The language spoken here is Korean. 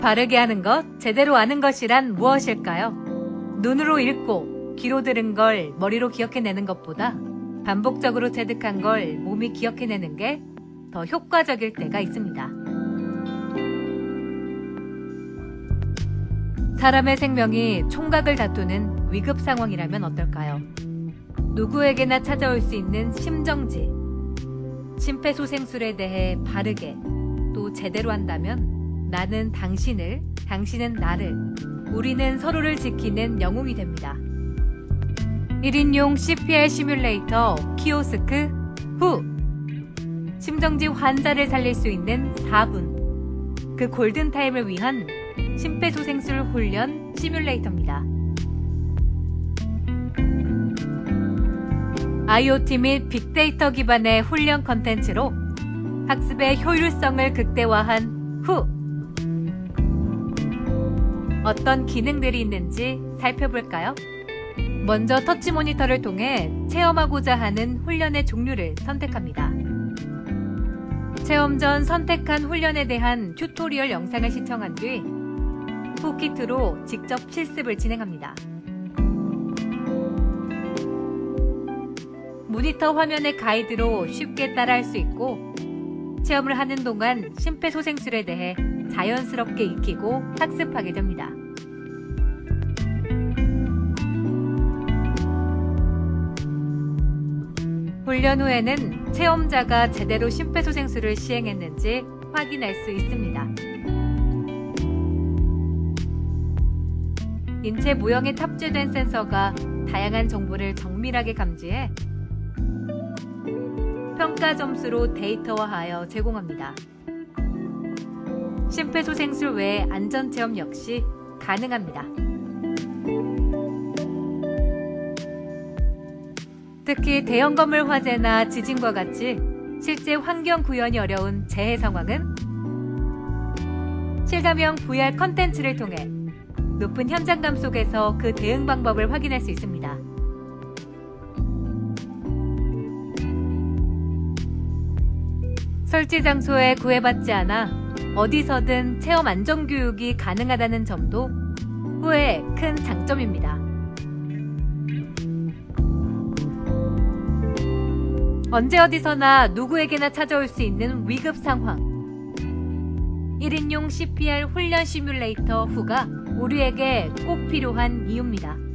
바르게 하는 것, 제대로 아는 것이란 무엇일까요? 눈으로 읽고 귀로 들은 걸 머리로 기억해내는 것보다 반복적으로 체득한 걸 몸이 기억해내는 게 더 효과적일 때가 있습니다. 사람의 생명이 총각을 다투는 위급 상황이라면 어떨까요? 누구에게나 찾아올 수 있는 심정지. 심폐소생술에 대해 바르게 또 제대로 한다면 나는 당신을, 당신은 나를, 우리는 서로를 지키는 영웅이 됩니다. 1인용 CPR 시뮬레이터 키오스크 후! 심정지 환자를 살릴 수 있는 4분. 그 골든타임을 위한 심폐소생술 훈련 시뮬레이터입니다. IoT 및 빅데이터 기반의 훈련 컨텐츠로 학습의 효율성을 극대화한 후 어떤 기능들이 있는지 살펴볼까요? 먼저 터치 모니터를 통해 체험하고자 하는 훈련의 종류를 선택합니다. 체험 전 선택한 훈련에 대한 튜토리얼 영상을 시청한 뒤 토키트로 직접 실습을 진행합니다. 모니터 화면의 가이드로 쉽게 따라할 수 있고 체험을 하는 동안 심폐소생술에 대해 자연스럽게 익히고 학습하게 됩니다. 훈련 후에는 체험자가 제대로 심폐소생술을 시행했는지 확인할 수 있습니다. 인체 모형에 탑재된 센서가 다양한 정보를 정밀하게 감지해 평가 점수로 데이터화하여 제공합니다. 심폐소생술 외 안전체험 역시 가능합니다. 특히 대형 건물 화재나 지진과 같이 실제 환경 구현이 어려운 재해 상황은 실감형 VR 컨텐츠를 통해 높은 현장감 속에서 그 대응 방법을 확인할 수 있습니다. 설치 장소에 구애받지 않아 어디서든 체험 안전 교육이 가능하다는 점도 후에 큰 장점입니다. 언제 어디서나 누구에게나 찾아올 수 있는 위급 상황. 1인용 CPR 훈련 시뮬레이터 후가 우리에게 꼭 필요한 이유입니다.